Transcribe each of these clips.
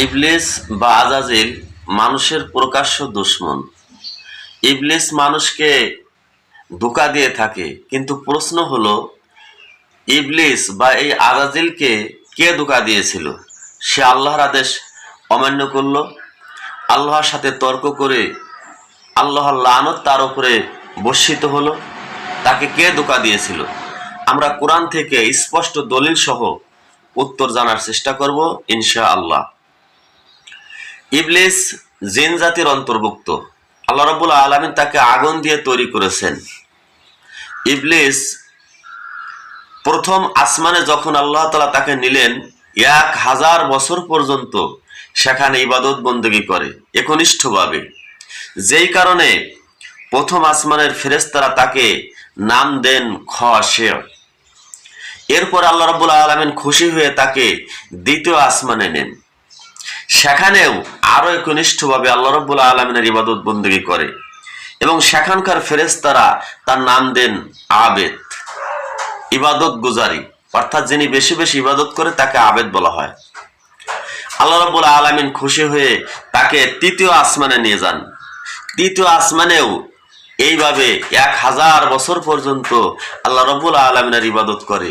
ইবলিস বা আজাজিল মানুষের প্রকাশ্য দুশ্মন। ইবলিস মানুষকে ধোকা দিয়ে থাকে, কিন্তু প্রশ্ন হলো, ইবলিস বা এই আজাজিলকে কে ধোকা দিয়েছিল? সে আল্লাহর আদেশ অমান্য করল, আল্লাহর সাথে তর্ক করে আল্লাহর লানত তার উপরে বর্ষিত হলো, তাকে কে ধোকা দিয়েছিল? আমরা কোরআন থেকে স্পষ্ট দলিল সহ উত্তর জানার চেষ্টা করব ইনশা আল্লাহ ইবলিস জিন জাতির অন্তর্ভুক্ত। আল্লাহ রবুল আলমিন তাকে আগুন দিয়ে তৈরি করেছেন। ইবলিস প্রথম আসমানে যখন আল্লাহ তালা তাকে নিলেন, এক হাজার বছর পর্যন্ত সেখানে ইবাদত বন্দী করে, একনিষ্ঠভাবে। যেই কারণে প্রথম আসমানের ফেরেস্তারা তাকে নাম দেন খ এরপর আল্লাহ রবুল আলমিন খুশি হয়ে তাকে দ্বিতীয় আসমানে নেন। সেখানেও আরও একনিষ্ঠভাবে আল্লাহ রব্বুল আলমিনের ইবাদত বন্দী করে। এবং সেখানকার ফেরেস্তারা তার নাম দেন আবেদ। ইবাদত গুজারি। অর্থাৎ যিনি বেশি বেশি ইবাদত করে তাকে আবেদ বলা হয়। আল্লাহ রব্বুল আলমিন খুশি হয়ে তাকে তৃতীয় আসমানে নিয়ে যান। তৃতীয় আসমানেও এইভাবে এক হাজার বছর পর্যন্ত আল্লাহ রব্বুল আলমিনের ইবাদত করে।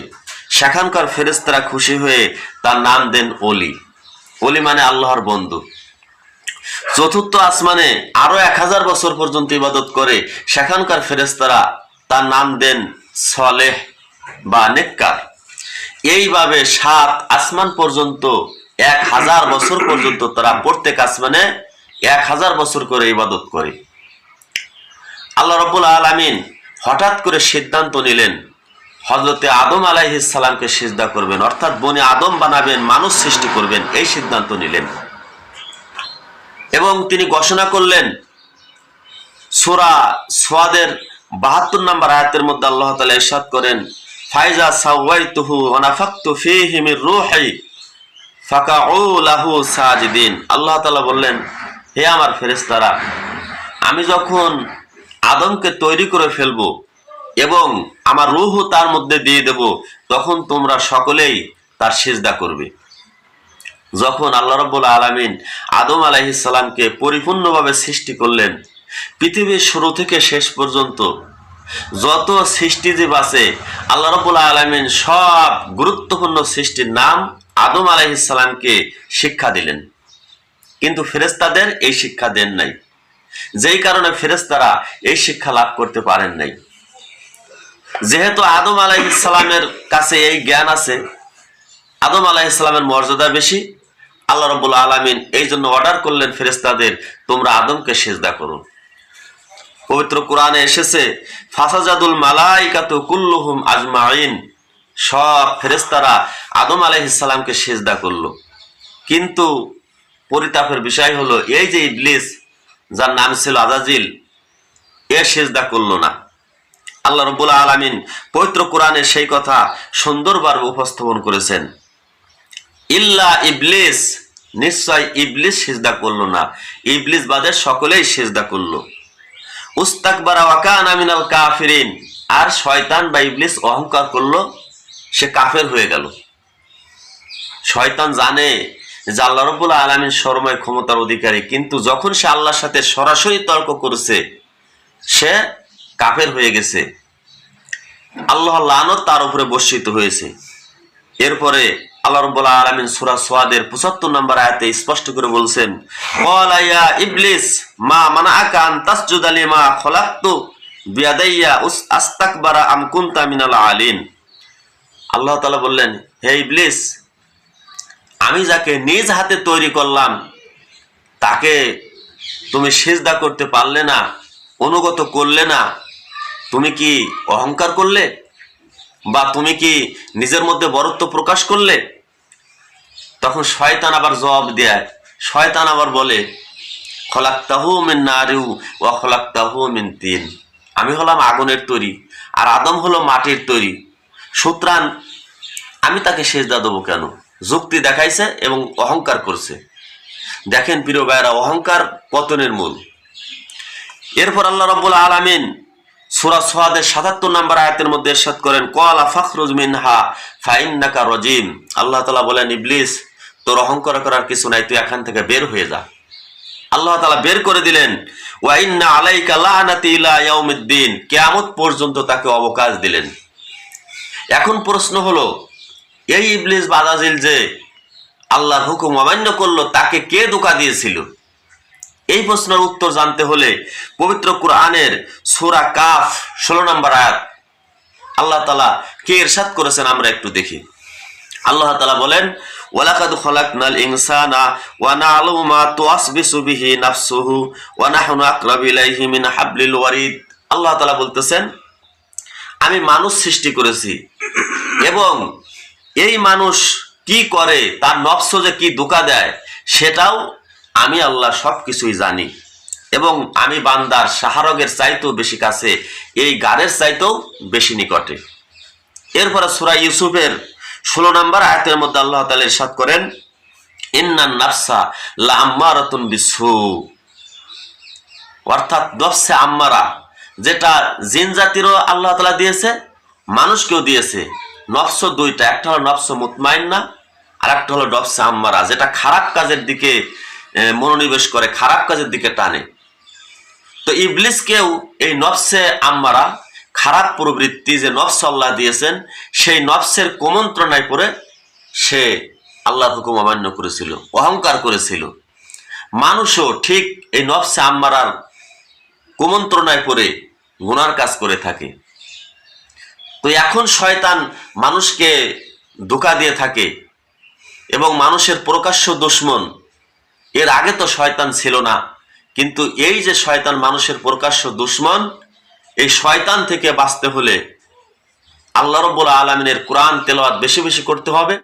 সেখানকার ফেরেস্তারা খুশি হয়ে তার নাম দেন অলি অলি মানে আল্লাহর বন্ধু। চতুর্থ আসমানে আরও এক হাজার বছর পর্যন্ত ইবাদত করে সেখানকার ফেরেস্তারা তার নাম দেন সলেহ বা নেককার। এইভাবে সাত আসমান পর্যন্ত, এক হাজার বছর পর্যন্ত তারা প্রত্যেক আসমানে এক হাজার বছর করে ইবাদত করে। আল্লাহ রবুল আলমিন হঠাৎ করে সিদ্ধান্ত নিলেন হজরতে আদম আলাইহিসালামকে সিজদা করবেন, অর্থাৎ বনে আদম বানাবেন, মানুষ সৃষ্টি করবেন, এই সিদ্ধান্ত নিলেন। এবং তিনি ঘোষণা করলেন, সোরা সোয়াদের বাহাত্তর নম্বর আয়াতের মধ্যে আল্লাহ তালা ইরশাদ করেন, ফাইজা সাওয়াইতুহু ওয়ানাফাকতু ফীহি মির রূহি ফাকাউ লাহু সাজিদিন। আল্লাহ তাআলা বললেন, হে আমার ফেরেশতারা, আমি যখন আদমকে তৈরি করে ফেলব এবং আমার রুহ তার মধ্যে দিয়ে দেব, তখন তোমরা সকলেই তার সিজদা করবে। যখন আল্লাহ রব্বুল আলমিন আদম আলাইহিসাল্লামকে পরিপূর্ণভাবে সৃষ্টি করলেন, পৃথিবীর শুরু থেকে শেষ পর্যন্ত যত সৃষ্টিজীব আছে, আল্লাহ রব্বুল আলমিন সব গুরুত্বপূর্ণ সৃষ্টির নাম আদম আলাইহিসাল্লামকে শিক্ষা দিলেন। কিন্তু ফেরেস্তাদের এই শিক্ষা দেন নাই। যেই কারণে ফেরেস্তারা এই শিক্ষা লাভ করতে পারেন নাই। যেহেতু আদম আলাইহিসাল্লামের কাছে এই জ্ঞান আছে, আদম আলাইহিসাল্লামের মর্যাদা বেশি আল্লাহ রবুল আলমিন এই জন্য অর্ডার করলেন ফেরেস্তাদের তোমরা আদমকে সেজদা করো। পবিত্র কোরআনে এসেছে, ফাসাজাদুল মালাইকাতু কুল্লুহুম আজমাইন সব ফেরেস্তারা আদম আলাইহিসাল্লামকে সেজদা করল। কিন্তু পরিতাপের বিষয় হলো, এই যে ইবলিস, যার নাম ছিল আজাজিল, এ সেজদা করল না। আল্লাহ রব্বুল আলমিন পবিত্র কোরআনে সেই কথা সুন্দরভাবে উপস্থাপন করেছেন। ইল্লা ইবলিস নিশ্চয় ইবলিস সেজদা করল না। ইবলিস বাদের সকলেই সেজদা করল। উস্তাকবারা ওয়াকান আমিনাল কাফিরিন। আর শয়তান বা ইবলিস অহংকার করল, সে কাফের হয়ে গেল। শয়তান জানে যে আল্লাহ রব্বুল আলমিন সরময় ক্ষমতার অধিকারী, কিন্তু যখন সে আল্লাহর সাথে সরাসরি তর্ক করেছে, সে কাফের হয়ে গেছে। আল্লাহ লানত তার উপরে বর্ষিত হয়েছে। এরপরে আল্লাহ রব্বুল্লাহ আলমিন সুরা সোয়াদের পঁচাত্তর নম্বর আয়াতে স্পষ্ট করে বলছেন কলাইয়া ইবলিস, মা মানা আকান তাসজুদ আলী মা খলাক্তু বিয়াদাইয়া আস্তাকবারা আম কুনতা মিনাল আলিন। আল্লাহ তাআলা বললেন, হে ইবলিস, আমি যাকে নিজ হাতে তৈরি করলাম, তাকে তুমি সেজদা করতে পারলে না, অনুগত করলে না, তুমি কি অহংকার করলে? বা তুমি কি নিজের মধ্যে বরত্ব প্রকাশ করলে? তখন শয়তান আবার জবাব দেয়। শয়তান আবার বলে, খলাক্তাহু মিন নারিউ ও খলাক্তাহু মিন তিন। আমি হলাম আগুনের তৈরি আর আদম হলো মাটির তৈরি। সুতরাং আমি তাকে সেজদা দেবো কেন? যুক্তি দেখাইছে এবং অহংকার করছে। দেখেন প্রিয় ভাইরা অহংকার পতনের মূল। এরপর আল্লাহ রব্বুল আলামিন সুরা সোহাদের সাতাত্তর নম্বর আয়াতের মধ্যে এরশাদ করেন, কলা ফখরুজ মিনহা, ফাইন্নাকা রজিম। আল্লাহ তালা বলেন, ইবলিস, তোর অহংকার করার কিছু নাই, তুই এখান থেকে বের হয়ে যা। আল্লাহ তালা বের করে দিলেন ওয়াইন্না আলাইকা লানাতি ইলা ইয়াউমিদ্দিন। কিয়ামত পর্যন্ত তাকে অবকাশ দিলেন। এখন প্রশ্ন হলো, এই ইবলিস বাদাজিল যে আল্লাহর হুকুম অমান্য করল, তাকে কে দোকা দিয়েছিল? এই প্রশ্নের উত্তর জানতে হলে পবিত্র কোরআনের সূরা কাফ ষোলো নম্বর আয়াত। আল্লাহ তালা কে এরশাদ করেছেন আমরা একটু দেখি। আল্লাহ তালা বলেন, ওয়ালাকাদ খলাকনাল ইনসানা ওয়া না'লামু মা তুওয়াসবিসু বিহি নাফসুহু ওয়া নাহনু আকরাবু ইলাইহি মিন হাবলিল ওয়ারিদ। আল্লাহ তালা বলতেছেন, আমি মানুষ সৃষ্টি করেছি এবং এই মানুষ কি করে, তার নফস যে কি ধোকা দেয়, সেটাও আমি আল্লাহ সব কিছুই জানি। এবং আমি বান্দার সাহারগের চাইতেও বেশি কাছে, এই গাড়ের চাইতেও বেশি নিকটে। এরপরে সুরা ইউসুফের ষোলো নম্বর আয়াতের মধ্যে আল্লাহ তালা ইরশাদ করেন, ইন্নান নাফসা অর্থাৎ নফসে আম্মারা, যেটা জিন জাতিরও আল্লাহ তালা দিয়েছে, মানুষকেও দিয়েছে। নফস দুইটা, একটা হলো নফস মুতমাইন্না আর একটা হলো নফসে আম্মারা, যেটা খারাপ কাজের দিকে মনোনিবেশ করে, খারাপ কাজের দিকে টানে। তো ইবলিসকেও এই নফসে আম্মারা খারাপ প্রবৃত্তি যে নফস আল্লাহ দিয়েছেন, সেই নফসের কুমন্ত্রণায় পড়ে সে আল্লাহর হুকুম অমান্য করেছিল, অহংকার করেছিল। মানুষও ঠিক এই নফসে আম্মারার কুমন্ত্রণায় পড়ে, গুনার কাজ করে থাকে। তো এখন শয়তান মানুষকে ধোকা দিয়ে থাকে এবং মানুষের প্রকাশ্য দুশ্মন এর আগে তো শয়তান ছিল না। কিন্তু এই যে শয়তান মানুষের প্রকাশ্য দুশ্মন, এই শয়তান থেকে বাঁচতে হলে আল্লাহ রব্বুল আলমিনের কোরআন তেলাওয়াত বেশি বেশি করতে হবে।